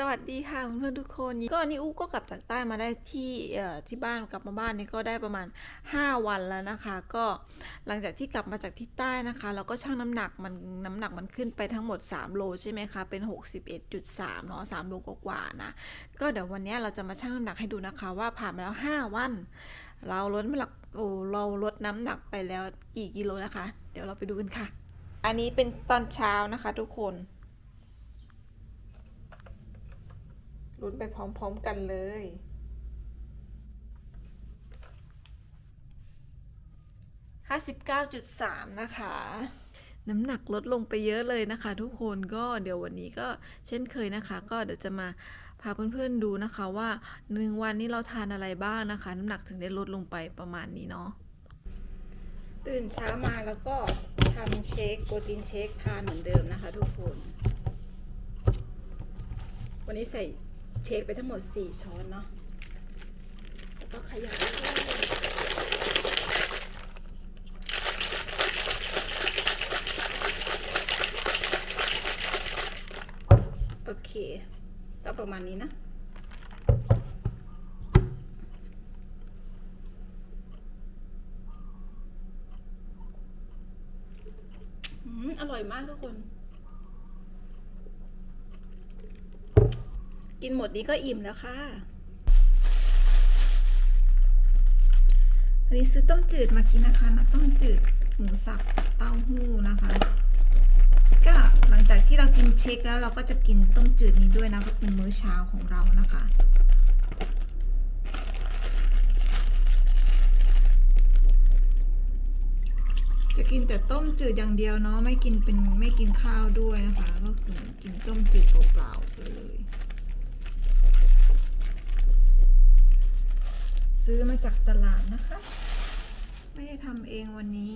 สวัสดีค่ะเพื่อนๆทุกคนก็นี่อู้ก็กลับจากใต้มาได้ที่ที่บ้านกลับมาบ้านนี่ก็ได้ประมาณ 5 วันแล้วนะคะ ก็หลังจากที่กลับมาจากที่ใต้นะคะ เราก็ชั่งน้ำหนักมันน้ำหนักมันขึ้นไปทั้งหมด 3 โลใช่ไหมคะเป็น 61.3เนาะ3โลกว่าๆนะก็เดี๋ยววันนี้เราจะมาชั่งน้ำหนักให้ดูนะคะ ว่าผ่านมาแล้ว 5 วัน เราลดน้ำหนักโอ้เราลดน้ำหนักไปแล้วกี่กิโลนะคะ เดี๋ยวเราไปดูกันค่ะ อันนี้เป็นตอนเช้านะคะ ทุกคน ลุ้นไปพร้อมๆกันเลย 59.3 นะคะ น้ำหนักลดลงไปเยอะเลยนะคะ ทุกคนก็เดี๋ยววันนี้ก็เช่นเคยนะคะ ก็เดี๋ยวจะมาพาเพื่อนๆดูนะคะว่าหนึ่งวันนี้เราทานอะไรบ้างนะคะ น้ำหนักถึงได้ลดลงไปประมาณนี้เนาะตื่นเช้ามาแล้วก็ทำเชคโปรตีนเชคทานเหมือนเดิมนะคะ ทุกคน วันนี้ใส่ เชคไปทั้งหมด 4 ช้อนเนาะ แล้วก็ขยายโอเค ก็ประมาณนี้นะอืมอร่อยมากทุกคน กินหมดนี้ก็อิ่มแล้วค่ะวันนี้ซื้อต้มจืดมากินนะคะนะต้มจืดหมูสับเต้าหู้นะคะ ก็หลังจากที่เรากินเช็คแล้วเราก็จะกินต้มจืดนี้ด้วยนะก็เป็นมื้อเช้าของเรานะคะจะกินแต่ต้มจืดอย่างเดียวเนาะไม่กินเป็นไม่กินข้าวด้วยนะคะ ก็คือกินต้มจืดเปล่าๆไปเลย ซื้อมาจากตลาดนะคะ ไม่ได้ทำเองวันนี้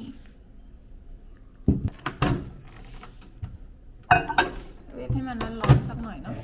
เวฟให้มันร้อนๆสักหน่อยเนาะ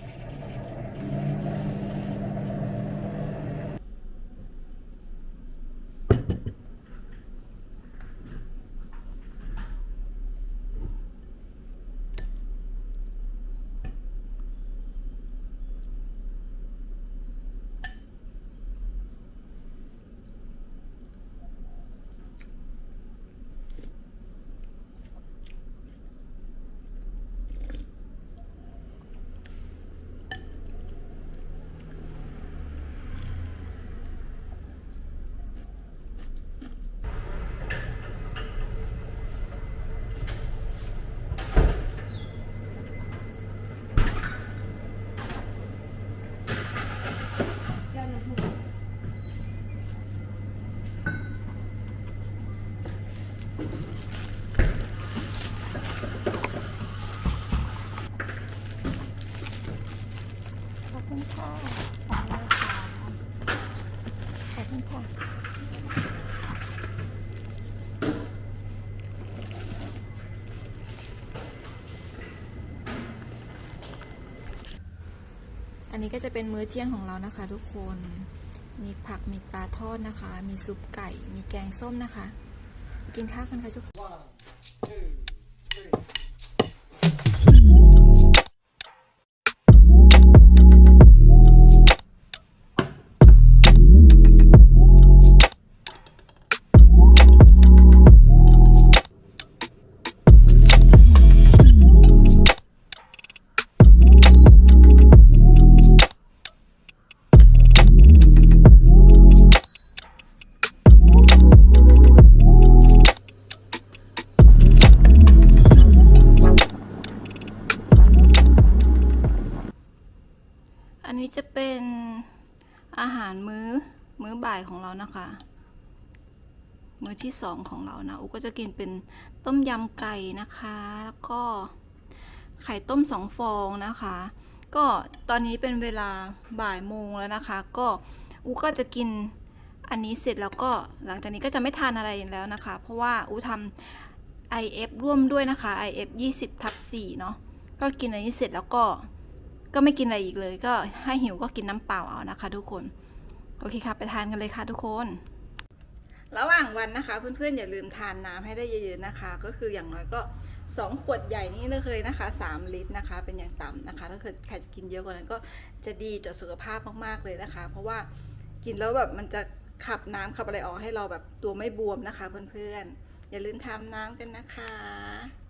ข อบคุณค่ะขอบคุณค่ะขอบคุณค่ะอันนี้ก็จะเป็นมื้อเที่ยงของเรานะคะ ทุกคน มีผัก มีปลาทอดนะคะ มีซุปไก่ มีแกงส้มนะคะ กินข้าวกันค่ะทุกคนอัน นี้จะเป็นอาหารมื้อมื้อบ่ายของเรานะคะ มื้อที่สองของเรานะอุก็จะกินเป็นต้มยำไก่นะคะ แล้วก็ไข่ต้มสองฟองนะคะ ก็ตอนนี้เป็นเวลาบ่ายโมงแล้วนะคะ ก็อุก็จะกินอันนี้เสร็จแล้วก็หลังจากนี้ก็จะไม่ทานอะไรแล้วนะคะ เพราะว่าอุทำ IF ร่วมด้วยนะคะ IF 20ทับ4เนาะก็กินอันนี้เสร็จแล้วก็ ก็ไม่กินอะไรอีกเลย ก็ให้หิวก็กินน้ำเปล่าเอานะคะ ทุกคน โอเคค่ะ ไปทานกันเลยค่ะทุกคน ระหว่างวันนะคะ เพื่อนๆอย่าลืมทานน้ำให้ได้เยอะๆนะคะ ก็คืออย่างน้อยก็สองขวดใหญ่นี่เลยนะคะสามลิตรนะคะ เป็นอย่างต่ำนะคะ ถ้าเกิดใครจะกินเยอะกว่านั้นก็จะดีต่อสุขภาพมากๆเลยนะคะ เพราะว่ากินแล้วแบบมันจะขับน้ำขับอะไรออกให้เราแบบตัวไม่บวมนะคะเพื่อนๆ อย่าลืมทำน้ำกันนะคะ